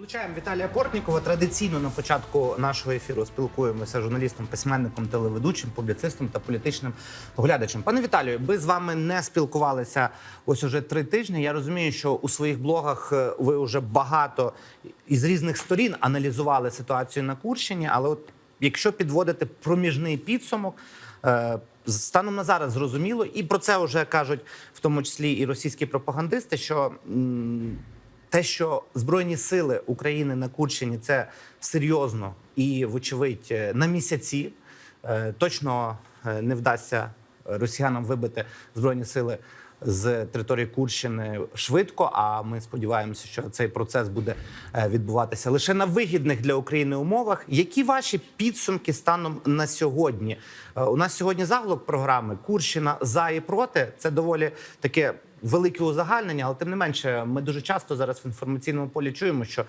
Долучаємо Віталія Портнікова. Традиційно на початку нашого ефіру спілкуємося з журналістом, письменником, телеведучим, публіцистом та політичним оглядачем. Пане Віталію, ми з вами не спілкувалися ось уже три тижні. Я розумію, що у своїх блогах е, ви вже багато із різних сторін аналізували ситуацію на Курщині. Але от якщо підводити проміжний підсумок. е, Станом на зараз зрозуміло, і про це вже кажуть в тому числі і російські пропагандисти, що те, що збройні сили України на Курщині це серйозно і, вочевидь, е, на місяці Е, точно е, не вдасться росіянам вибити збройні сили з території Курщини швидко. А ми сподіваємося, що цей процес буде е, відбуватися лише на вигідних для України умовах. Які ваші підсумки станом на сьогодні? Е, У нас сьогодні заголовок програми Курщина за і проти. Це доволі таке велике узагальнення, але тим не менше, ми дуже часто зараз в інформаційному полі чуємо, що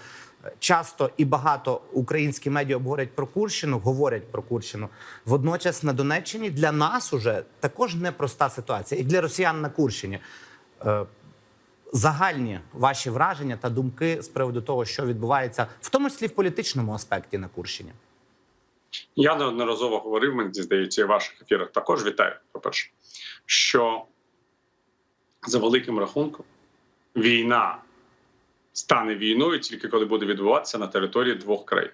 часто і багато українські медіа говорять про Курщину, говорять про Курщину. Водночас на Донеччині для нас уже також непроста ситуація, і для росіян на Курщині. Е, Загальні ваші враження та думки з приводу того, що відбувається, в тому числі в політичному аспекті на Курщині. Я неодноразово говорив, мені здається, і в ваших ефірах також вітаю. По перше, що за великим рахунком війна стане війною тільки коли буде відбуватися на території двох країн.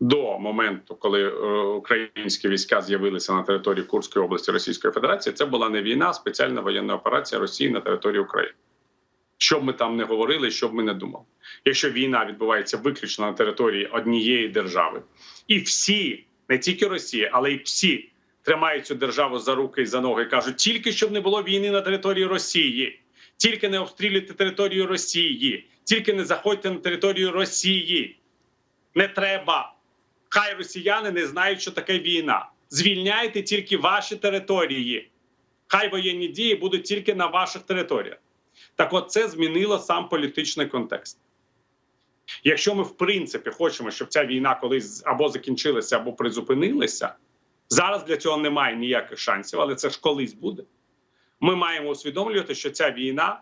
До моменту, коли е, українські війська з'явилися на території Курської області Російської Федерації, це була не війна, а спеціальна воєнна операція Росії на території України. Що б ми там не говорили, що б ми не думали. Якщо війна відбувається виключно на території однієї держави, і всі, не тільки Росія, але й всі тримають цю державу за руки і за ноги і кажуть, тільки щоб не було війни на території Росії, тільки не обстрілюйте територію Росії, тільки не заходьте на територію Росії. Не треба. Хай росіяни не знають, що таке війна. Звільняйте тільки ваші території. Хай воєнні дії будуть тільки на ваших територіях. Так от це змінило сам політичний контекст. Якщо ми, в принципі, хочемо, щоб ця війна колись або закінчилася, або призупинилася, зараз для цього немає ніяких шансів, але це ж колись буде. Ми маємо усвідомлювати, що ця війна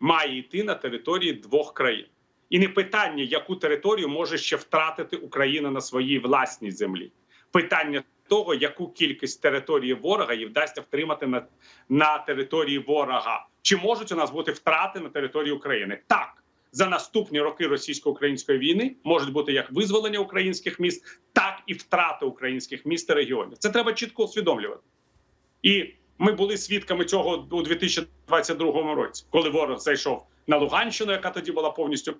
має йти на території двох країн. І не питання, яку територію може ще втратити Україна на своїй власній землі. Питання того, яку кількість території ворога їй вдасться втримати на, на території ворога. Чи можуть у нас бути втрати на території України? Так, за наступні роки російсько-української війни можуть бути як визволення українських міст, так і втрати українських міст та регіонів. Це треба чітко усвідомлювати. І ми були свідками цього у 2022 році, коли ворог зайшов на Луганщину, яка тоді була повністю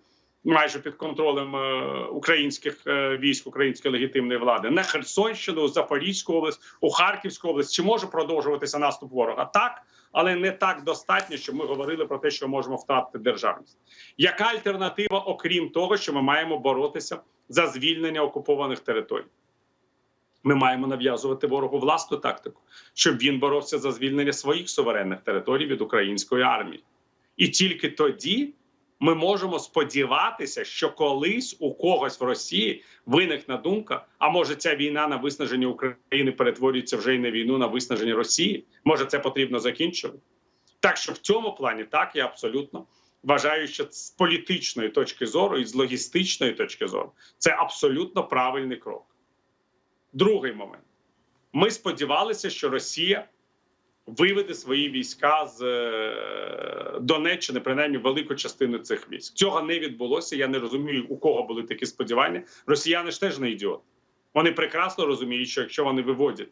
майже під контролем е, українських е, військ, української легітимної влади, на Херсонщину, Запорізьку область, у Харківську область. Чи може продовжуватися наступ ворога? Так, але не так достатньо, щоб ми говорили про те, що можемо втратити державність. Яка альтернатива, окрім того, що ми маємо боротися за звільнення окупованих територій? Ми маємо нав'язувати ворогу власну тактику, щоб він боровся за звільнення своїх суверенних територій від української армії, і тільки тоді ми можемо сподіватися, що колись у когось в Росії виникне думка: а може ця війна на виснаження України перетворюється вже й на війну на виснаження Росії? Може, це потрібно закінчувати? Так що в цьому плані так я абсолютно вважаю, що з політичної точки зору і з логістичної точки зору це абсолютно правильний крок. Другий момент: ми сподівалися, що Росія виведе свої війська з е, Донеччини, принаймні велику частину цих військ. Цього не відбулося. Я не розумію, у кого були такі сподівання. Росіяни ж теж не ідіоти. Вони прекрасно розуміють, що якщо вони виводять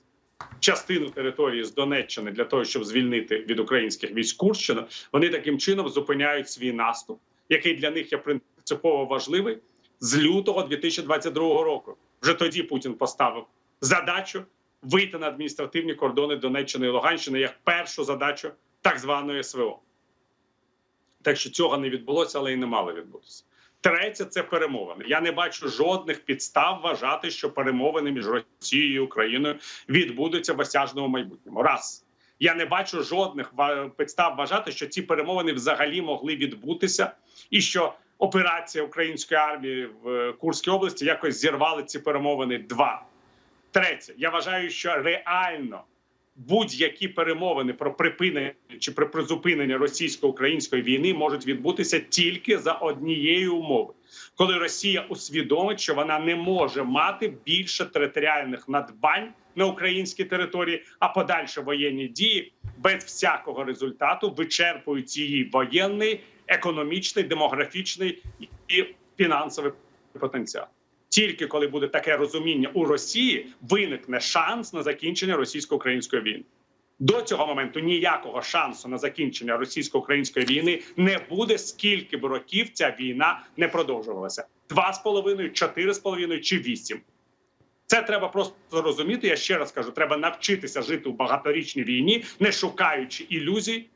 частину території з Донеччини для того, щоб звільнити від українських військ Курщину, вони таким чином зупиняють свій наступ, який для них є принципово важливий з лютого 2022 року. Вже тоді Путін поставив задачу вийти на адміністративні кордони Донеччини і Луганщини як першу задачу так званої СВО. Так що цього не відбулося, але і не мало відбутися. Третє це перемовини. Я не бачу жодних підстав вважати, що перемовини між Росією і Україною відбудуться в осяжному майбутньому. Раз я не бачу жодних підстав вважати, що ці перемовини взагалі могли відбутися, і що операція української армії в е, Курській області якось зірвали ці перемовини. Два третє. Я вважаю, що реально будь-які перемовини про припинення чи про призупинення російсько-української війни можуть відбутися тільки за однієї умови, коли Росія усвідомить, що вона не може мати більше територіальних надбань на українській території, а подальші воєнні дії без всякого результату вичерпують її воєнний, економічний, демографічний і фінансовий потенціал. Тільки коли буде таке розуміння у Росії, виникне шанс на закінчення російсько-української війни. До цього моменту ніякого шансу на закінчення російсько-української війни не буде, скільки б років ця війна не продовжувалася: два з половиною, чотири з половиною чи вісім. Це треба просто розуміти. Я ще раз кажу: треба навчитися жити у багаторічній війні, не шукаючи ілюзій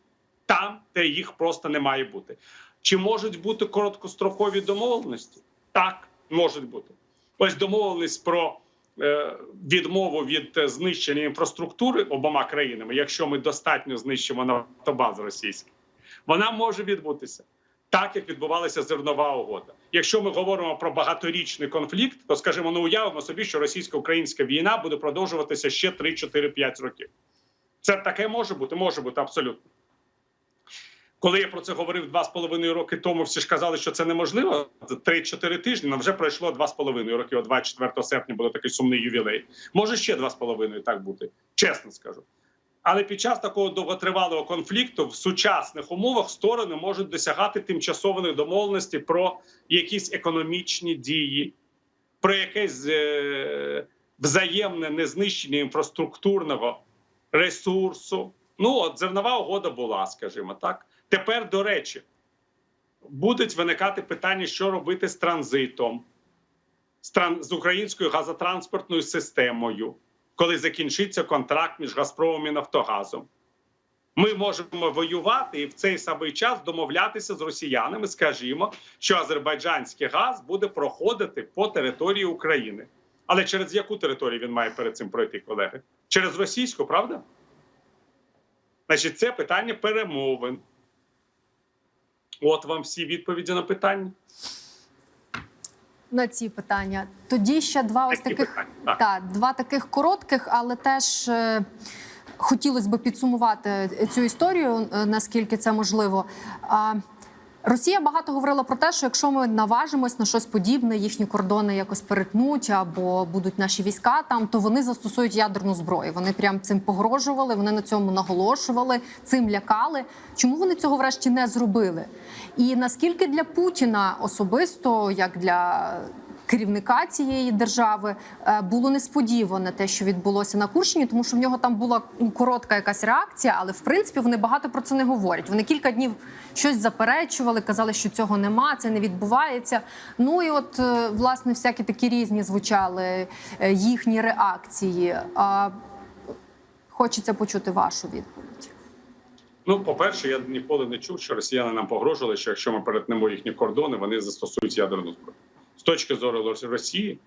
там, де їх просто не має бути. Чи можуть бути короткострокові домовленості? Так, можуть бути. Ось домовленість про е, відмову від е, знищення інфраструктури обома країнами, якщо ми достатньо знищимо нафтобази російські, вона може відбутися. Так як відбувалася зернова угода. Якщо ми говоримо про багаторічний конфлікт, то скажімо, ну уявимо собі, що російсько-українська війна буде продовжуватися ще 3, 4, 5 років. Це таке може бути, може бути абсолютно. Коли я про це говорив два з половиною роки тому, всі ж казали, що це неможливо. 3-4 тижні, але вже пройшло два з половиною роки. О 24 серпня буде такий сумний ювілей. Може ще два з половиною так бути, чесно скажу. Але під час такого довготривалого конфлікту в сучасних умовах сторони можуть досягати тимчасових домовленостей про якісь економічні дії, про якесь е, взаємне незнищення інфраструктурного ресурсу. Ну, от зернова угода була, скажімо так. Тепер, до речі, будуть виникати питання, що робити з транзитом, з, українською газотранспортною системою, коли закінчиться контракт між Газпромом і Нафтогазом. Ми можемо воювати і в цей самий час домовлятися з росіянами. Скажімо, що азербайджанський газ буде проходити по території України. Але через яку територію він має перед цим пройти, колеги? Через російську, правда? Значить, це питання перемовин. От вам всі відповіді на питання. на ці питання. Тоді ще два ось таких питання, так. та, два таких коротких, але теж е, хотілося б підсумувати цю історію, е, наскільки це можливо. А, Росія багато говорила про те, що якщо ми наважимось на щось подібне, їхні кордони якось перетнуть або будуть наші війська там, то вони застосують ядерну зброю. Вони прям цим погрожували, вони на цьому наголошували, цим лякали. Чому вони цього врешті не зробили? І наскільки для Путіна особисто, як для керівника цієї держави, е, було несподіване те, що відбулося на Курщині, тому що в нього там була коротка якась реакція, але в принципі вони багато про це не говорять. Вони кілька днів щось заперечували, казали, що цього нема, це не відбувається. Ну і от е, власне всякі такі різні звучали е, їхні реакції. Хочеться почути вашу відповідь. Ну, по-перше, я ніколи не чув, що росіяни нам погрожували, що якщо ми перетнемо їхні кордони, вони застосують ядерну зброю. З точки зору Росії,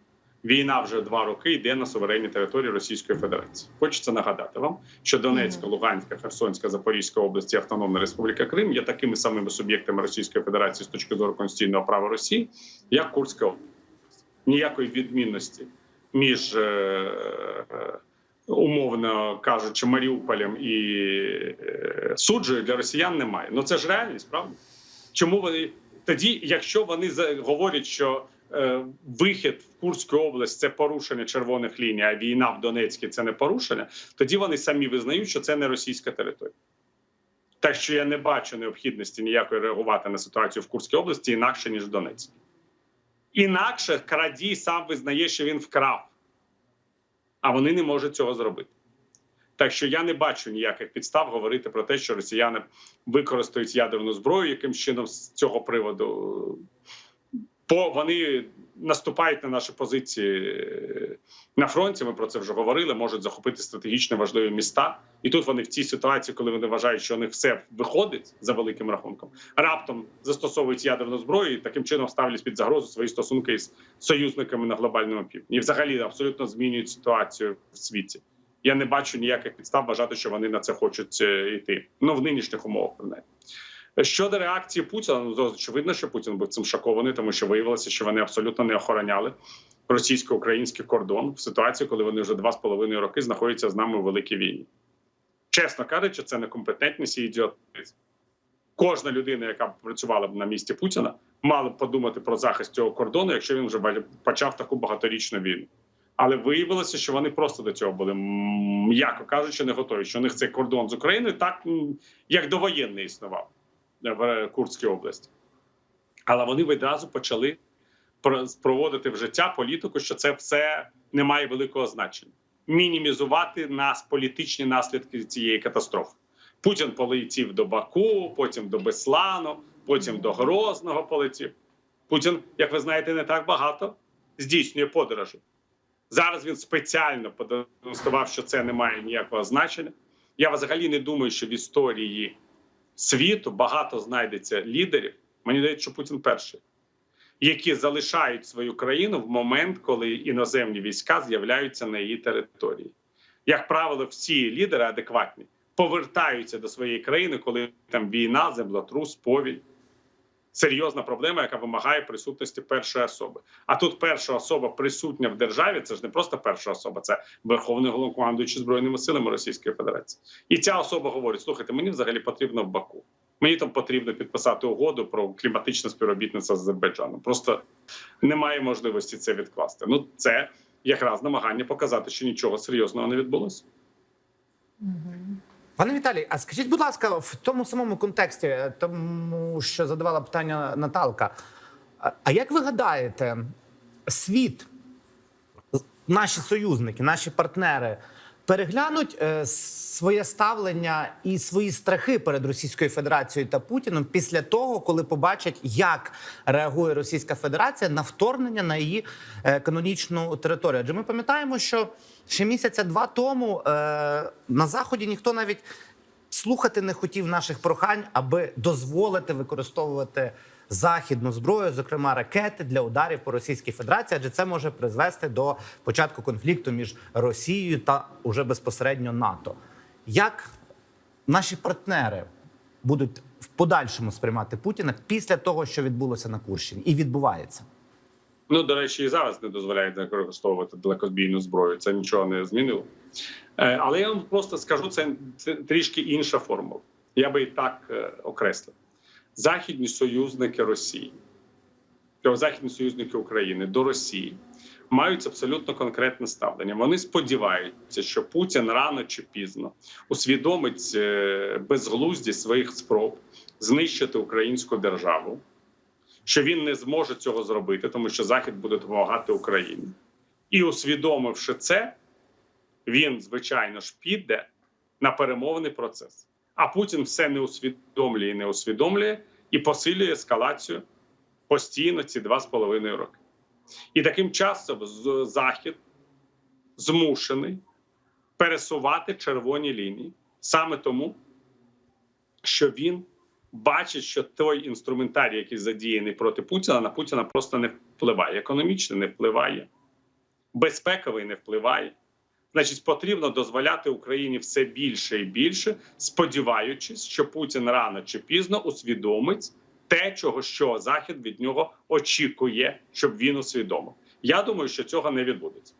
війна вже два роки йде на суверенній території Російської Федерації. Хочеться нагадати вам, що Донецька, Луганська, Херсонська, Запорізька області, Автономна Республіка Крим є такими самими суб'єктами Російської Федерації з точки зору конституційного права Росії, як Курська область. Ніякої відмінності між. Е- Умовно кажучи, Маріуполем і е, суджею для росіян немає. Ну це ж реальність, правда? Чому вони тоді, якщо вони говорять, що е, вихід в Курську область це порушення червоних ліній, а війна в Донецькій це не порушення, тоді вони самі визнають, що це не російська територія. Так що я не бачу необхідності ніякої реагувати на ситуацію в Курській області інакше ніж в Донецькій. Інакше крадій сам визнає, що він вкрав, а вони не можуть цього зробити. Так що я не бачу ніяких підстав говорити про те, що росіяни використають ядерну зброю якимсь чином з цього приводу. Бо вони наступають на наші позиції на фронті. Ми про це вже говорили. Можуть захопити стратегічно важливі міста, і тут вони в цій ситуації, коли вони вважають, що у них все виходить за великим рахунком, раптом застосовують ядерну зброю і таким чином ставлять під загрозу свої стосунки з союзниками на глобальному півдні. І взагалі абсолютно змінюють ситуацію в світі. Я не бачу ніяких підстав вважати, що вони на це хочуть е, йти. Ну в нинішніх умовах принаймні. Щодо реакції Путіна, ну очевидно, що Путін був цим шокований, тому що виявилося, що вони абсолютно не охороняли російсько-український кордон в ситуації, коли вони вже два з половиною роки знаходяться з нами у великій війні. Чесно кажучи, це некомпетентність і ідіотизм. Кожна людина, яка працювала б на місці Путіна, мали б подумати про захист цього кордону, якщо він вже почав таку багаторічну війну. Але виявилося, що вони просто до цього були, м'яко кажучи, не готові. Що у них цей кордон з Україною так як довоєнний існував в е, Курській області. Але вони відразу почали проводити в життя політику, що це все не має великого значення. Мінімізувати нас політичні наслідки цієї катастрофи. Путін полетів до Баку, потім до Беслану, потім до Грозного полетів. Путін, як ви знаєте, не так багато здійснює подорожі. Зараз він спеціально продемонстрував, що це не має ніякого значення. Я взагалі не думаю, що в історії світу багато знайдеться лідерів. Мені здається, що Путін перший, які залишають свою країну в момент, коли іноземні війська з'являються на її території. Як правило, всі лідери адекватні повертаються до своєї країни, коли там війна, землетрус, повінь. Серйозна проблема, яка вимагає присутності першої особи. А тут перша особа присутня в державі. Це ж не просто перша особа, це верховний головнокомандуючий збройними силами Російської Федерації. І ця особа говорить: слухайте, мені взагалі потрібно в Баку. Мені там потрібно підписати угоду про кліматичне співробітництво з Азербайджаном. Просто немає можливості це відкласти. Ну це якраз намагання показати, що нічого серйозного не відбулося. Пане Віталій, а скажіть, будь ласка, в тому самому контексті, е, тому що задавала питання Наталка. а- А як ви гадаєте, світ, наші союзники, наші партнери переглянуть е, своє ставлення і свої страхи перед Російською Федерацією та Путіном після того, коли побачать, як реагує Російська Федерація на вторгнення на її е, канонічну територію? Адже ми пам'ятаємо, що ще місяця два тому е, на заході ніхто навіть слухати не хотів наших прохань, аби дозволити використовувати західну зброю, зокрема ракети для ударів по Російській Федерації, адже це може призвести до початку конфлікту між Росією та уже безпосередньо НАТО. Як наші партнери будуть в подальшому сприймати Путіна після того, що відбулося на Курщині, і відбувається? Ну, до речі, і зараз не дозволяють використовувати далекозбійну зброю. Це нічого не змінило. Е, Але я вам просто скажу, це, трішки інша формула. Я би і так е, окреслив. Західні союзники Росії, західні союзники України до Росії мають абсолютно конкретне ставлення. Вони сподіваються, що Путін рано чи пізно усвідомить е, безглуздість своїх спроб знищити українську державу що він не зможе цього зробити, тому що Захід буде допомагати Україні. І усвідомивши це, він, звичайно ж, піде на перемовний процес. А Путін все не усвідомлює і не усвідомлює і посилює ескалацію постійно ці два з половиною роки. І таким часом Захід змушений пересувати червоні лінії саме тому, що він бачить, що той інструментарій, який задіяний проти Путіна, на Путіна просто не впливає. Економічно не впливає, безпековий не впливає. Значить, потрібно дозволяти Україні все більше і більше, сподіваючись, що Путін рано чи пізно усвідомить те, чого що Захід від нього очікує, щоб він усвідомив. Я думаю, що цього не відбудеться.